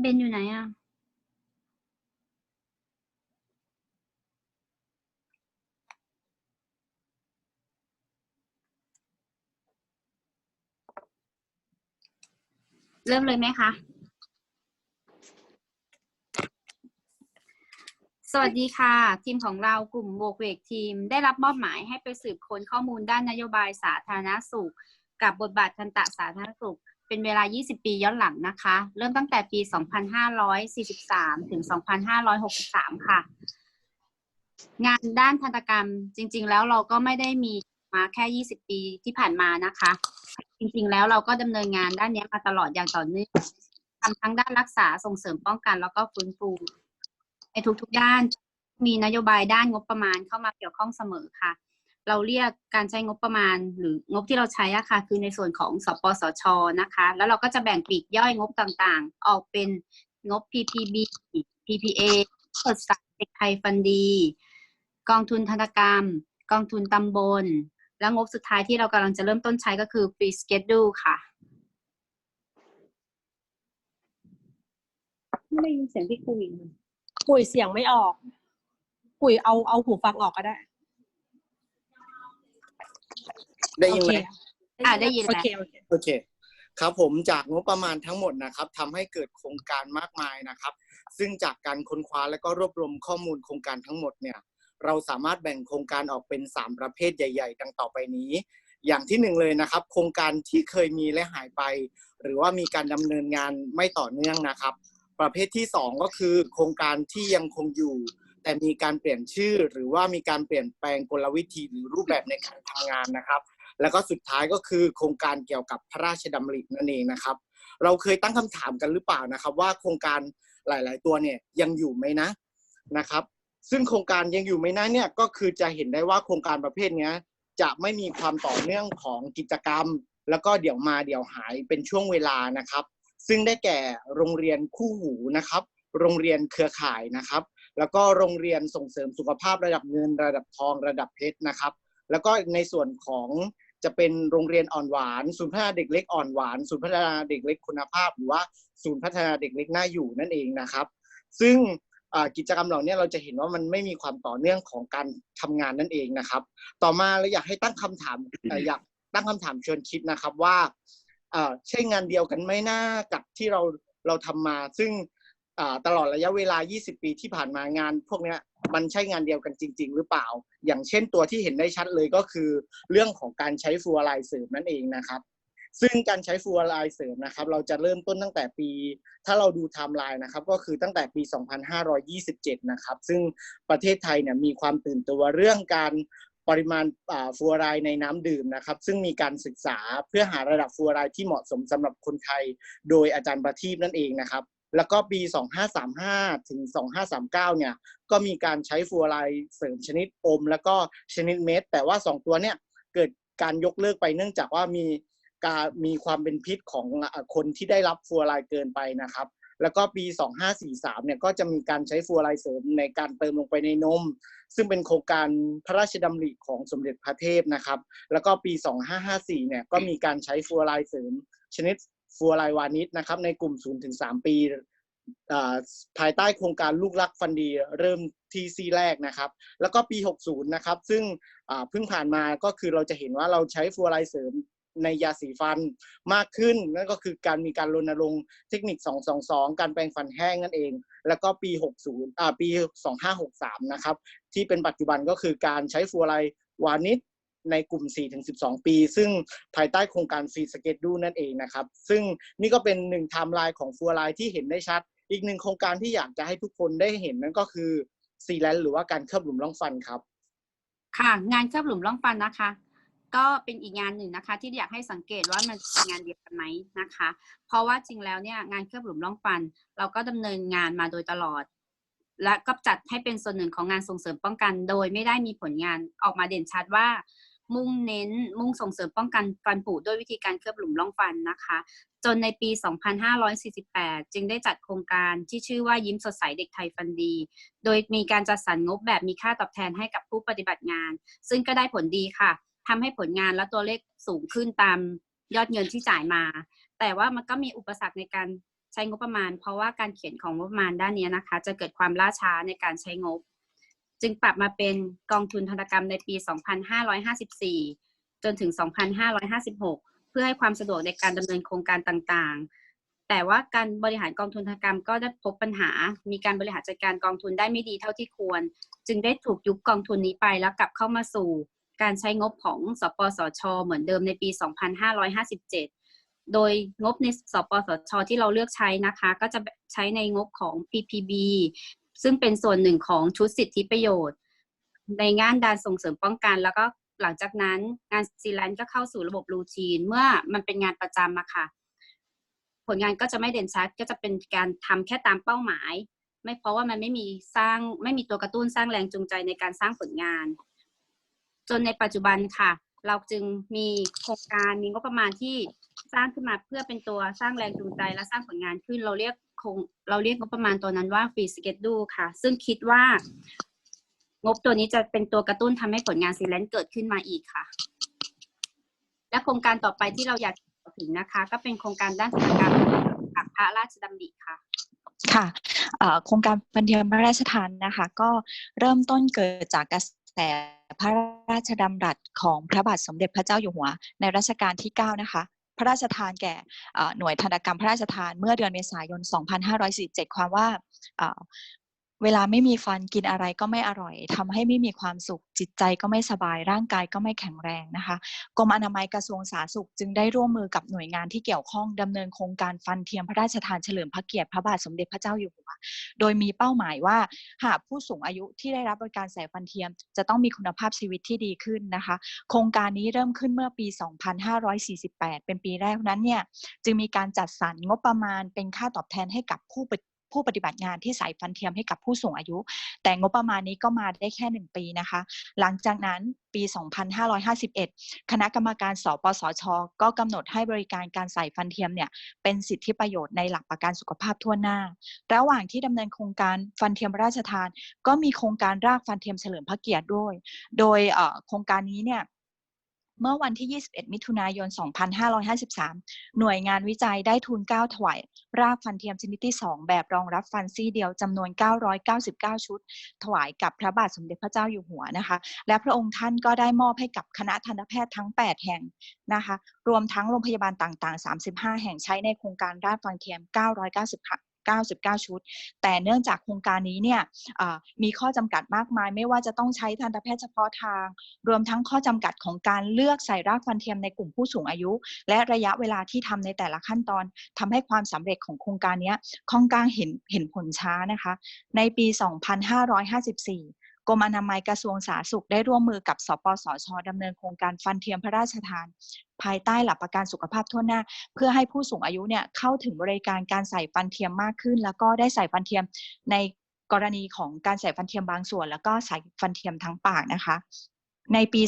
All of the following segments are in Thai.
เบนอยู่ไหนอะ เริ่มเลยไหมคะ สวัสดีค่ะ ทีมของเรากลุ่มโวกเวกทีม ได้รับมอบหมายให้ไปสืบค้นข้อมูลด้านนโยบายสาธารณสุข กับบทบาททันตะสาธารณสุข เป็นเวลา 20 ปีย้อนหลังนะคะ เริ่มตั้งแต่ปี 2543 ถึง 2563 ค่ะ งานด้านทันตกรรมจริง ๆ แล้วเราก็ไม่ได้มีมาแค่ 20 ปีที่ผ่านมานะคะ จริง ๆ แล้วเราก็ดำเนินงานด้านนี้มาตลอดอย่างต่อเนื่องทำทั้งด้านรักษาส่งเสริมป้องกัน แล้วก็ฟื้นฟูในทุกๆด้านมีนโยบายด้านงบประมาณเข้ามาเกี่ยวข้องเสมอค่ะ เราเรียกการใช้งบประมาณ หรืองบที่เราใช้อะค่ะคือในส่วนของสปสชนะคะ แล้วเราก็จะแบ่งปีกย่อยงบต่างๆ ออกเป็นงบ PPB PPA เปิดสัตว์เด็กไทยฟันดี กองทุนธนกรรม กองทุนตำบล แล้วงบสุดท้ายที่เรากำลังจะเริ่มต้นใช้ก็คือ Free Schedule ค่ะไม่ได้ยินเสียงที่คุยคุยเสียงไม่ออกคุยเอาเอาหูฟังออกก็ได้ ได้ยินไหมอ่าได้ยินโอแล้วเคโอเคโอเค ครับผมจากงบประมาณทั้งหมดนะครับทำให้เกิดโครงการมากมายนะครับ ซึ่งจากการค้นคว้าและก็รวบรวมข้อมูลโครงการทั้งหมดเนี่ย เราสามารถแบ่งโครงการออกเป็น 3 ประเภทใหญ่ ๆ ดังต่อไปนี้ อย่างที่หนึ่งเลยนะครับ โครงการที่เคยมีและหายไป หรือว่ามีการดำเนินงานไม่ต่อเนื่องนะครับ ประเภทที่ 2 ก็คือ โครงการที่ยังคงอยู่ แต่มีการเปลี่ยนชื่อ หรือว่ามีการเปลี่ยนแปลงกลวิธีหรือรูปแบบในการทำงานนะครับ แล้วก็สุดท้ายก็คือโครงการเกี่ยวกับพระราชดำรินั่นเองนะครับ เราเคยตั้งคำถามกันหรือเปล่านะครับ ว่าโครงการหลาย ๆ ตัวเนี่ยยังอยู่ไหมนะนะครับ ซึ่งโครงการยังอยู่ไหมนะเนี่ยก็คือจะเห็นได้ว่าโครงการประเภทนี้จะไม่มีความต่อเนื่องของกิจกรรม แล้วก็เดี๋ยวมาเดี๋ยวหายเป็นช่วงเวลานะครับ ซึ่งได้แก่โรงเรียนคู่หูนะครับ โรงเรียนเครือข่ายนะครับ แล้วก็โรงเรียนส่งเสริมสุขภาพระดับเงินระดับทองระดับเพชรนะครับ แล้วก็ในส่วนของ จะเป็นโรงเรียนอ่อนหวาน ศูนย์พัฒนาเด็กเล็กอ่อนหวาน ศูนย์พัฒนาเด็กเล็กคุณภาพ หรือว่าศูนย์พัฒนาเด็กเล็กน่าอยู่นั่นเองนะครับ ซึ่งอ่ากิจกรรมเหล่านี้เราจะเห็นว่ามันไม่มีความต่อเนื่องของการทำงานนั่นเองนะครับ ต่อมาเราอยากให้ตั้งคำถามเอ่ออยากตั้งคำถามชวนคิดนะครับว่าอ่าใช่งานเดียวกันไหมหน้ากับที่เราเราทำมา ซึ่งอ่าตลอดระยะเวลา 20 ปีที่ผ่านมางานพวกเนี้ย มันใช่งานเดียวกันจริง ๆ หรือเปล่า อย่างเช่นตัวที่เห็นได้ชัดเลยก็คือ เรื่องของการใช้ฟูออไรด์เสริมนั่นเองนะครับ ซึ่งการใช้ฟูออไรด์เสริมนะครับ เราจะเริ่มต้นตั้งแต่ปี ถ้าเราดูไทม์ไลน์นะครับ ก็คือตั้งแต่ปี 2527 นะครับ ซึ่งประเทศไทยเนี่ยมีความตื่นตัวเรื่องการปริมาณฟูออไรในน้ำดื่มนะครับ ซึ่งมีการศึกษาเพื่อหาระดับฟูออไรที่เหมาะสมสำหรับคนไทย โดยอาจารย์ประทีปนั่นเองนะครับ แล้วก็ปี 2535 ถึง 2539 เนี่ย ก็มีการใช้ฟลูออไรด์เสริมชนิดอม แล้วก็ชนิดเม็ด แต่ว่า 2 ตัวเนี่ย เกิดการยกเลิกไปเนื่องจากว่ามีการมีความเป็นพิษของคนที่ได้รับฟลูออไรด์เกินไปนะครับ แล้วก็ปี 2543 เนี่ย ก็จะมีการใช้ฟลูออไรด์เสริมในการเติมลงไปในนม ซึ่งเป็นโครงการพระราชดำริของสมเด็จพระเทพนะครับ แล้วก็ปี 2554 เนี่ย ก็มีการใช้ฟลูออไรด์เสริมชนิด ฟลูออไรด์วานิชนะครับในกลุ่ม 0-3 ปีอ่าภายใต้โครงการลูกรักฟันดีเริ่มที่ซีแรกนะครับ แล้วก็ปี 60 นะครับ ซึ่งเพิ่งผ่านมาก็คือเราจะเห็นว่าเราใช้ฟลูออไรด์เสริมในยาสีฟันมากขึ้น นั่นก็คือการมีการรณรงค์เทคนิค 222 การแปรงฟันแห้งนั่นเอง แล้วก็ปี 60 อ่าปี 2563 นะครับ ที่เป็นปัจจุบันก็คือการใช้ฟลูออไรด์วานิช ในกลุ่ม 4-12 ปี ซึ่งภายใต้โครงการฟรีสเก็ตดูนั่นเองนะครับ ซึ่งนี่ก็เป็นหนึ่งไทม์ไลน์ของฟลูออไรด์ที่เห็นได้ชัด อีกหนึ่งโครงการที่อยากจะให้ทุกคนได้เห็นนั่นก็คือซีแลนหรือว่าการเคลือบหลุมร่องฟันครับ ค่ะ งานเคลือบหลุมร่องฟันนะคะ ก็เป็นอีกงานหนึ่งนะคะ ที่อยากให้สังเกตว่ามันเป็นงานเดียวกันไหมนะคะ เพราะว่าจริงแล้วเนี่ยงานเคลือบหลุมร่องฟัน เราก็ดำเนินงานมาโดยตลอดและก็จัดให้เป็นส่วนหนึ่งของงานส่งเสริมป้องกัน โดยไม่ได้มีผลงานออกมาเด่นชัดว่า มุ่งเน้นมุ่งส่งเสริมป้องกันฟันผุด้วยวิธีการเคลือบหลุมร่องฟันนะคะ จนในปี 2548 จึงได้จัดโครงการที่ชื่อว่ายิ้มสดใสเด็กไทยฟันดี โดยมีการจัดสรรงบแบบมีค่าตอบแทนให้กับผู้ปฏิบัติงาน ซึ่งก็ได้ผลดีค่ะทำให้ผลงานและตัวเลขสูงขึ้นตามยอดเงินที่จ่ายมา แต่ว่ามันก็มีอุปสรรคในการใช้งบประมาณ เพราะว่าการเขียนของงบประมาณด้านนี้นะคะ จะเกิดความล่าช้าในการใช้งบ จึงปรับมาเป็นกองทุนธนกรรมในปี 2554 จนถึง 2556 เพื่อให้ความสะดวกในการดำเนินโครงการต่างๆ แต่ว่าการบริหารกองทุนธนกรรมก็ได้พบปัญหา มีการบริหารจัดการกองทุนได้ไม่ดีเท่าที่ควร จึงได้ถูกยุบกองทุนนี้ไปแล้วกลับเข้ามาสู่ การใช้งบของสปสช เหมือนเดิมในปี 2557โดยงบในสปสชที่เราเลือกใช้นะคะ ก็จะใช้ในงบของ PPB ซึ่งเป็นส่วนหนึ่งของชุดสิทธิประโยชน์ ในงานด้านส่งเสริมป้องกัน แล้วก็หลังจากนั้นงานซีแลนก็เข้าสู่ระบบรูทีน เมื่อมันเป็นงานประจำอะค่ะ ผลงานก็จะไม่เด่นชัดก็จะเป็นการทำแค่ตามเป้าหมาย ไม่เพราะว่ามันไม่มีสร้างไม่มีตัวกระตุ้นสร้างแรงจูงใจในการสร้างผลงาน จนในปัจจุบันค่ะ เราจึงมีโครงการมีงบประมาณที่สร้างขึ้นมาเพื่อเป็นตัวสร้างแรงจูงใจและสร้างผลงานขึ้นเราเรียก คงเราเรียกงบประมาณตัวนั้นว่าฟรีสเก d ดูค่ะ ซึ่งคิดว่างบตัวนี้จะเป็นตัวกระตุ้นทำให้ผลงานซีแลนเกิดขึ้นมาอีกค่ะ และโครงการต่อไปที่เราอยากถึงนะคะ ก็เป็นโครงการด้านกิจกรรมกับพระราชดำริค่ะค่ะโครงการฟันเทียมพระราชทานนะคะ ก็เริ่มต้นเกิดจากกระแสพระราชดำรัสของพระบาทสมเด็จพระเจ้าอยู่หัว ในรัชกาลที่ 9 นะคะ พระราชทานแก่หน่วยธนกรรมพระราชทานเมื่อเดือนเมษายน 2547 ความว่า เวลาไม่มีฟันกินอะไรก็ไม่อร่อยทำให้ไม่มีความสุข จิตใจก็ไม่สบายร่างกายก็ไม่แข็งแรงนะคะกรมอนามัยกระทรวงสาธารณสุขจึงได้ร่วมมือกับหน่วยงานที่เกี่ยวข้องดำเนินโครงการฟันเทียมพระราชทานเฉลิมพระเกียรติพระบาทสมเด็จพระเจ้าอยู่หัวโดยมีเป้าหมายว่า หากผู้สูงอายุที่ได้รับบริการใส่ฟันเทียม จะต้องมีคุณภาพชีวิตที่ดีขึ้นนะคะ โครงการนี้เริ่มขึ้นเมื่อปี 2548 เป็นปีแรกนั้นเนี่ยจึงมีการจัดสรรงบประมาณเป็นค่าตอบแทนให้กับผู้ปฏิ ผู้ปฏิบัติงานที่ใส่ฟันเทียมให้กับผู้สูงอายุ แต่งบประมาณนี้ก็มาได้แค่ 1 ปีนะคะ หลังจากนั้นปี 2551 คณะกรรมการสปสช ก็กำหนดให้บริการการใส่ฟันเทียมเนี่ยเป็นสิทธิประโยชน์ในหลักประกันสุขภาพทั่วหน้า ระหว่างที่ดำเนินโครงการฟันเทียมราชทาน ก็มีโครงการรากฟันเทียมเฉลิมพระเกียรติด้วย โดยโครงการนี้เนี่ย เมื่อวันที่ 21 มิถุนายน 2553 หน่วยงานวิจัยได้ทุนเกล้าถวายรากฟันเทียมชนิดที่ 2 แบบรองรับฟันซี่เดียวจำนวน 999 ชุด ถวายกับพระบาทสมเด็จพระเจ้าอยู่หัวนะคะ และพระองค์ท่านก็ได้มอบให้กับคณะทันตแพทย์ทั้ง 8 แห่งนะคะ รวมทั้งโรงพยาบาลต่างๆ 35 แห่งใช้ในโครงการรากฟันเทียม 990 99 ชุด แต่เนื่องจากโครงการนี้เนี่ยมีข้อจำกัดมากมาย ไม่ว่าจะต้องใช้ทันตแพทย์เฉพาะทาง รวมทั้งข้อจำกัดของการเลือกใส่รากฟันเทียมในกลุ่มผู้สูงอายุ และระยะเวลาที่ทำในแต่ละขั้นตอนทำให้ความสำเร็จของโครงการนี้ค่อนข้างเห็นเห็นผลช้านะคะ ในปี 2554 กรมอนามัยกระทรวงสาธารณสุขได้ร่วมมือกับสปสชดำเนินโครงการฟันเทียมพระราชทาน ภายใต้หลักประกันสุขภาพทั่วหน้า เพื่อให้ผู้สูงอายุเนี่ยเข้าถึงบริการการใส่ฟันเทียมมากขึ้น แล้วก็ได้ใส่ฟันเทียมในกรณีของการใส่ฟันเทียมบางส่วน แล้วก็ใส่ฟันเทียมทั้งปากนะคะ ในปี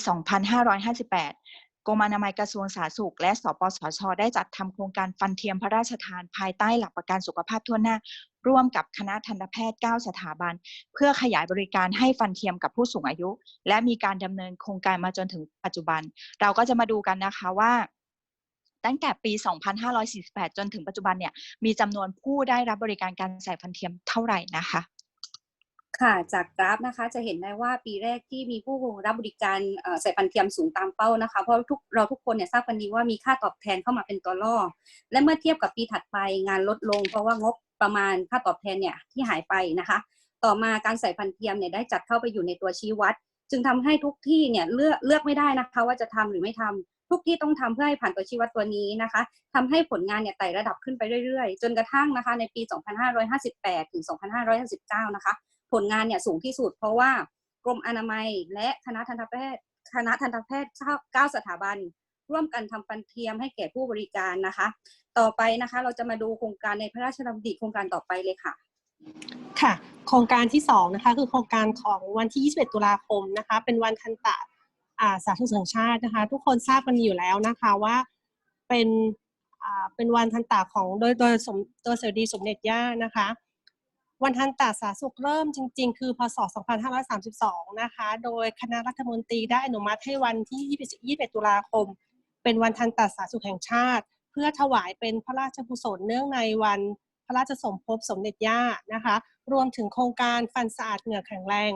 2558 รมอนามัยกระทรวงสาธารณสุข และสปสช ได้จัดทำโครงการฟันเทียมพระราชทานภายใต้หลักประกันสุขภาพทั่วหน้า ร่วมกับคณะทันตแพทย์ 9 สถาบัน เพื่อขยายบริการให้ฟันเทียมกับผู้สูงอายุ และมีการดำเนินโครงการมาจนถึงปัจจุบัน เราก็จะมาดูกันนะคะว่าตั้งแต่ปี 2548 จนถึงปัจจุบันเนี่ย มีจำนวนผู้ได้รับบริการการใส่ฟันเทียมเท่าไหร่นะคะ ค่ะ จากกราฟนะคะจะเห็นได้ว่าปีแรกที่มีผู้รับบริการใส่ฟันเทียมสูงตามเป้านะคะ เพราะทุกเราทุกคนเนี่ยทราบกันดีว่ามีค่าตอบแทนเข้ามาเป็นตัวล่อ และเมื่อเทียบกับปีถัดไปงานลดลง เพราะว่างบประมาณค่าตอบแทนเนี่ยที่หายไปนะคะ ต่อมาการใส่ฟันเทียมเนี่ยได้จัดเข้าไปอยู่ในตัวชี้วัด จึงทำให้ทุกที่เนี่ยเลือกเลือกไม่ได้นะคะว่าจะทำหรือไม่ทำทุกที่ต้องทำเพื่อให้ผ่านตัวชี้วัดตัวนี้นะคะทำให้ผลงานเนี่ยไต่ระดับขึ้นไปเรื่อยๆ จนกระทั่งนะคะในปี 2558 ถึง 2559 นะคะ ผลงานเนี่ยสูงที่สุด เพราะว่ากรมอนามัยและคณะทันตแพทย์คณะทันตแพทย์เก้าสถาบัน ร่วมกันทำฟันเทียมให้แก่ผู้บริการนะคะ ต่อไปนะคะเราจะมาดูโครงการในพระราชดำริโครงการต่อไปเลยค่ะค่ะ โครงการที่สองนะคะคือโครงการของวันที่ 21 ตุลาคมนะคะ เป็นวันทันตะาสาธารณสุขแห่งชาตินะคะ ทุกคนทราบกันอยู่แล้วนะคะว่าเป็นเป็นวันทันตะของโดยโดยสมโดยสวัสดีสมเด็จย่านะคะ วันทันตะสาธารณสุขเริ่มจริง ๆ คือพศ 2532 นะคะ โดยคณะรัฐมนตรีได้อนุมัติให้วันที่ 21 ตุลาคม เป็นวันทันตะสาธารณสุขแห่งชาติ เพื่อถวายเป็นพระราชกุศลเนื่องในวันพระราชสมภพสมเด็จย่านะคะ รวมถึงโครงการฟันสะอาดเหงื่อแข็งแรง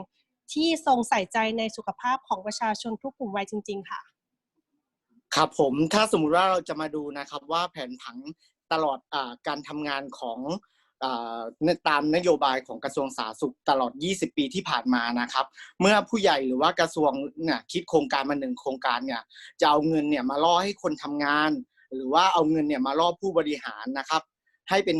ที่ทรงใส่ใจในสุขภาพของประชาชนทุกกลุ่มวัยจริง ๆ ค่ะ ครับผมถ้าสมมุติว่าเราจะมาดูนะครับว่าแผนผังตลอดอการทำงานของ ตามนโยบายของกระทรวงสาธารณสุขตลอด 20 ปีที่ผ่านมานะครับ เมื่อผู้ใหญ่หรือว่ากระทรวงเนี่ยคิดโครงการมาหนึ่งโครงการเนี่ยจะเอาเงินเนี่ยมาล่อให้คนทำงาน หรือว่าเอาเงินเนี่ยมาล่อผู้บริหารนะครับ ให้เป็น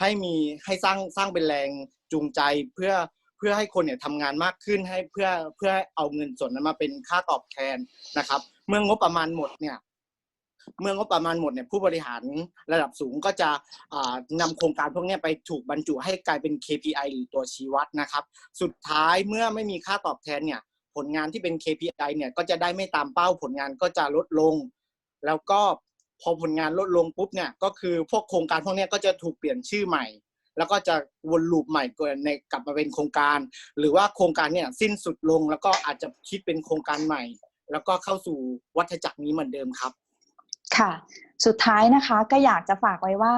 ให้มีให้สร้างสร้างเป็นแรงจูงใจเพื่อเพื่อให้คนเนี่ยทำงานมากขึ้นให้เพื่อเพื่อเอาเงินส่วนนั้นมาเป็นค่าตอบแทนนะครับ เมื่องบประมาณหมดเนี่ย เมื่องบประมาณหมดเนี่ยผู้บริหารระดับสูงก็จะอ่านำโครงการพวกนี้ไปถูกบรรจุให้กลายเป็น KPI หรือตัวชี้วัดนะครับ สุดท้ายเมื่อไม่มีค่าตอบแทนเนี่ยผลงานที่เป็น KPI เนี่ยก็จะได้ไม่ตามเป้าผลงานก็จะลดลง แล้วก็พอผลงานลดลงปุ๊บเนี่ยก็คือพวกโครงการพวกนี้ก็จะถูกเปลี่ยนชื่อใหม่ แล้วก็จะวนลูปใหม่กนในกลับมาเป็นโครงการ หรือว่าโครงการเนี่ยสิ้นสุดลงแล้วก็อาจจะคิดเป็นโครงการใหม่ แล้วก็เข้าสู่วัฏจักรนี้เหมือนเดิมครับ ค่ะ สุดท้ายนะคะก็อยากจะฝากไว้ว่า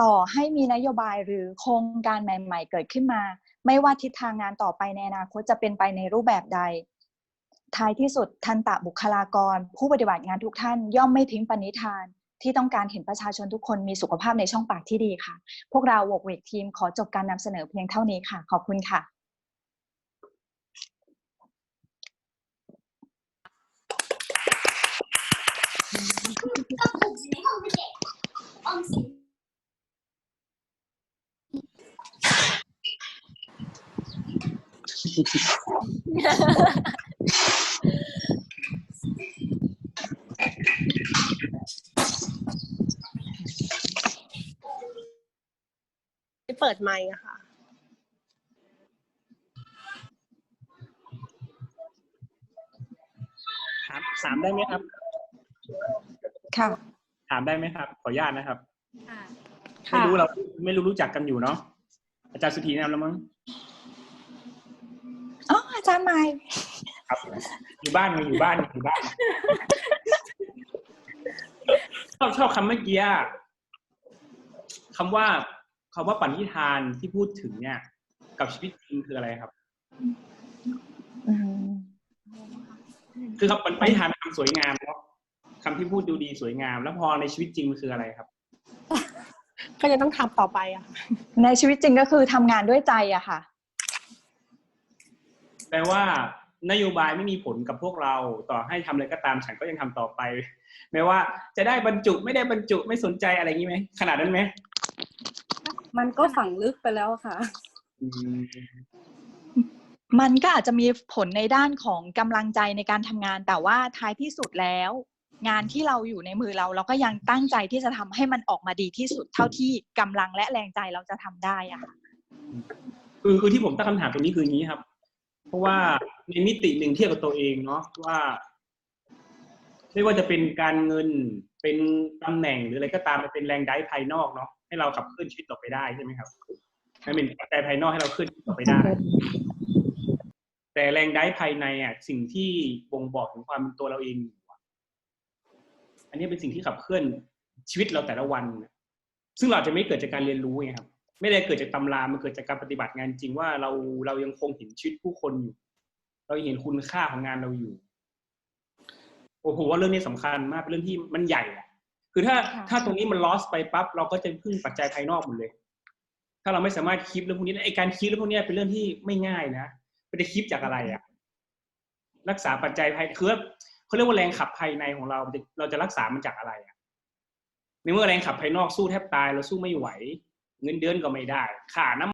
ต่อให้มีนโยบายหรือโครงการใหม่ ๆ เกิดขึ้นมา ไม่ว่าทิศทางงานต่อไปในอนาคตจะเป็นไปในรูปแบบใด ท้ายที่สุดทันตะบุคลากร ผู้ปฏิบัติงานทุกท่านย่อมไม่ทิ้งปณิธาน ที่ต้องการเห็นประชาชนทุกคนมีสุขภาพในช่องปากที่ดีค่ะ พวกเราวกเวกทีมขอจบการนำเสนอเพียงเท่านี้ค่ะ ขอบคุณค่ะ เปิดไมค์อะค่ะถามถามได้ไหมครับ ค่ะ ถามได้ไหมครับ ขออนุญาตนะครับค่ะไม่รู้เราไม่รู้รู้จักกันอยู่เนาะอาจารย์สุธีแนะนำแล้วมั้งอ๋ออาจารย์ไมค์ครับอยู่บ้านไงอยู่บ้านอยู่บ้านชอบชอบคำเมื่อกี้อะคำว่าคำว่าปณิธานที่พูดถึงเนี่ย กับชีวิตจริงคืออะไรครับอืมคือคำปณิธานเป็นคำสวยงามเนาะ คำที่พูดดูดีสวยงาม แล้วพอในชีวิตจริงมันคืออะไรครับ ก็ยังต้องทำต่อไปอะค่ะในชีวิตจริงก็คือทำงานด้วยใจอะค่ะ แปลว่านโยบายไม่มีผลกับพวกเราต่อให้ทำอะไรก็ตามฉันก็ยังทำต่อไปไม่ว่าจะได้บรรจุไม่ได้บรรจุไม่สนใจอะไรอย่างนี้ไหมขนาดนั้นไหมมันก็ฝังลึกไปแล้วค่ะอืมมันก็อาจจะมีผลในด้านของกำลังใจในการทำงาน แต่ว่าท้ายที่สุดแล้ว งานที่เราอยู่ในมือเรา เราก็ยังตั้งใจที่จะทำให้มันออกมาดีที่สุดเท่าที่กำลังและแรงใจเราจะทำได้อะค่ะคือคือที่ผมตั้งคำถามตรงนี้คืออย่างนี้ครับ เพราะว่าในมิติหนึ่งเทียบกับตัวเองเนาะว่าไม่ว่าจะเป็นการเงินเป็นตำแหน่งหรืออะไรก็ตามมันเป็นแรงไดภายนอกเนาะให้เราขับเคลื่อนชีวิตต่อไปได้ใช่ไหมครับมันเป็นปัจจัยภายนอกให้เราเคลื่อนชีวิตต่อไปได้ แต่แรงไดภายในอะสิ่งที่บ่งบอกถึงความเป็นตัวเราเองอยู่อะอั นนี้เป็นสิ่งที่ขับเคลื่อนชีวิตเราแต่ละวัน ซึ่งเราอาจจะไม่เกิดจากการเรียนรู้ไงครับ ไม่ได้เกิดจากตำรา มันเกิดจากการปฏิบัติงานจริงว่าเราเรายังคงเห็นชีวิตผู้คนอยู่ เรายังเห็นคุณค่าของงานเราอยู่โอ้โหว่าเรื่องนี้สำคัญมากเป็นเรื่องที่มันใหญ่อะคือถ้าค่ะถ้าตรงนี้มัน loss ไปปั๊บเราก็จะพึ่งปัจจัยภายนอกหมดเลย ถ้าเราไม่สามารถคิดเรื่องพวกนี้ได้ไอการคิดเรื่องพวกนี้เป็นเรื่องที่ไม่ง่ายนะมันจะคิดจากอะไรอะรักษาปัจจัยภายคือว่า เขาเรียกว่าแรงขับภายในของเราเราจะรักษามันจากอะไรอะในเมื่อแรงขับภายนอกสู้แทบตายเราสู้ไม่ไหว เงินเดือนก็ไม่ได้ค่าน้ำ